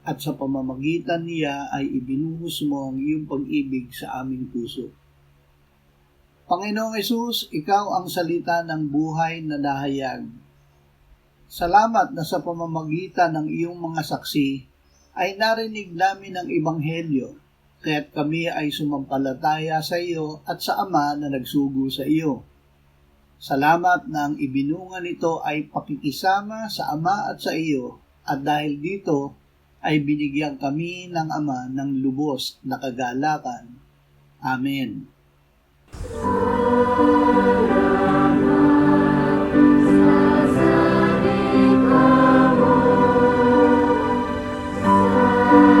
at sa pamamagitan niya ay ibinuhos mo ang iyong pag-ibig sa aming puso. Panginoong Yesus, ikaw ang salita ng buhay na nahayag. Salamat na sa pamamagitan ng iyong mga saksi ay narinig namin ang Ebanghelyo, kaya't kami ay sumampalataya sa iyo at sa Ama na nagsugo sa iyo. Salamat na ang ibinunga nito ay pakikisama sa Ama at sa iyo, at dahil dito ay binigyan kami ng Ama ng lubos na kagalakan. Amen. Thank you.